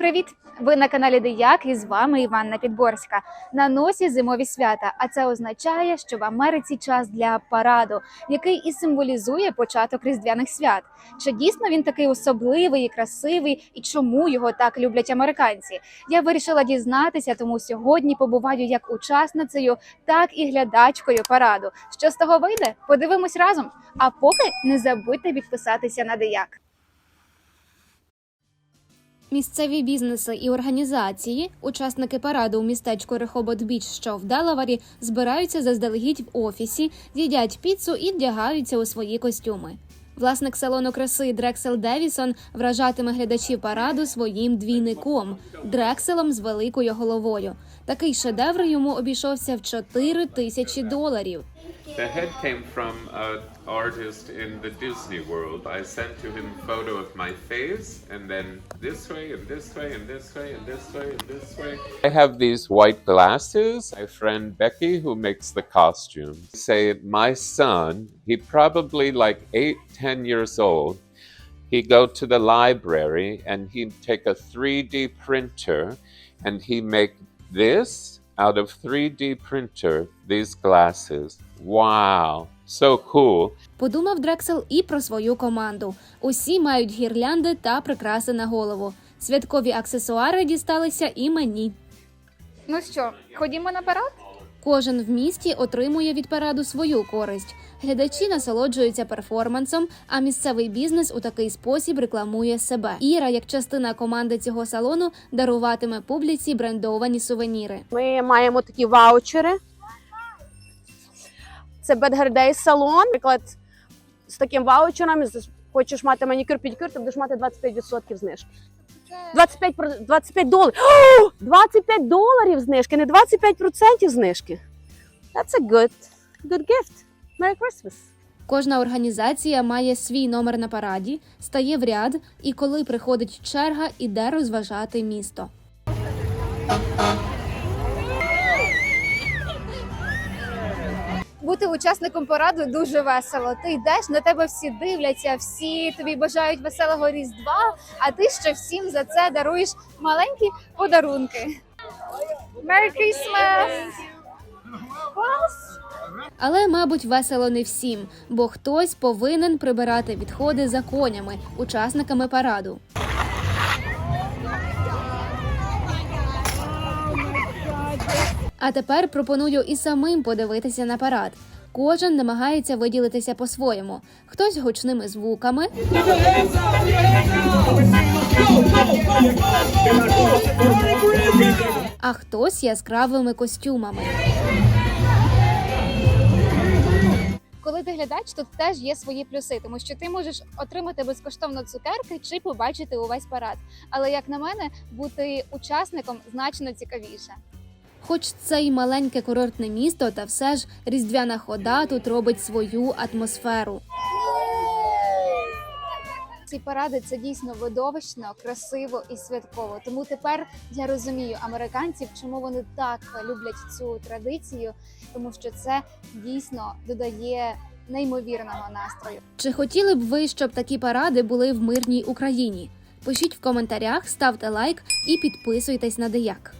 Привіт! Ви на каналі Дияк і з вами Іванна Підборська. На носі зимові свята, а це означає, що в Америці час для параду, який і символізує початок різдвяних свят. Чи дійсно він такий особливий і красивий, і чому його так люблять американці? Я вирішила дізнатися, тому сьогодні побуваю як учасницею, так і глядачкою параду. Що з того вийде? Подивимось разом. А поки не забудьте підписатися на Дияк. Місцеві бізнеси і організації, учасники параду у містечку Рехобот Біч, що в Делаварі, збираються заздалегідь в офісі, їдять піцу і вдягаються у свої костюми. Власник салону краси Дрексел Девісон вражатиме глядачів параду своїм двійником Дрекселом з великою головою. Такий шедевр йому обійшовся в 4 тисячі доларів. The head came from an artist in the Disney World. I sent to him a photo of my face, and then this way, and this way, and this way, and this way, and this way. I have these white glasses. My friend Becky, who makes the costume, say my son, he probably like eight, ten years old. He go to the library and he'd take a 3D printer and he make this out of 3D printer, these glasses. Wow, so cool. Подумав Дрексел і про свою команду. Усі мають гірлянди та прикраси на голову. Святкові аксесуари дісталися і мені. Ну що, ходімо на парад? Кожен в місті отримує від параду свою користь. Глядачі насолоджуються перформансом, а місцевий бізнес у такий спосіб рекламує себе. Іра, як частина команди цього салону, даруватиме публіці брендовані сувеніри. Ми маємо такі ваучери. Це Day салон. Наприклад, з таким ваучером хочеш мати манікюр, педикюр, ти будеш мати 25% знижки. 25, про- 25 доларів. О, 25 доларів знижки, не 25% знижки. That's a good, good gift. Merry Christmas. Кожна організація має свій номер на параді, стає в ряд, і коли приходить черга, іде розважати місто. Бути учасником параду дуже весело. Ти йдеш, на тебе всі дивляться, всі тобі бажають веселого різдва, а ти ще всім за це даруєш маленькі подарунки. Merry Christmas! Але, мабуть, весело не всім, бо хтось повинен прибирати відходи за конями, учасниками параду. А тепер пропоную і самим подивитися на парад. Кожен намагається виділитися по-своєму. Хтось гучними звуками, а хтось яскравими костюмами. Коли ти глядач, тут теж є свої плюси, тому що ти можеш отримати безкоштовно цукерки чи побачити увесь парад. Але як на мене, бути учасником значно цікавіше. Хоч це й маленьке курортне місто, та все ж різдвяна хода тут робить свою атмосферу. Ці паради це дійсно видовищно, красиво і святково. Тому тепер я розумію американців, чому вони так люблять цю традицію, тому що це дійсно додає неймовірного настрою. Чи хотіли б ви, щоб такі паради були в мирній Україні? Пишіть в коментарях, ставте лайк і підписуйтесь на Дияк.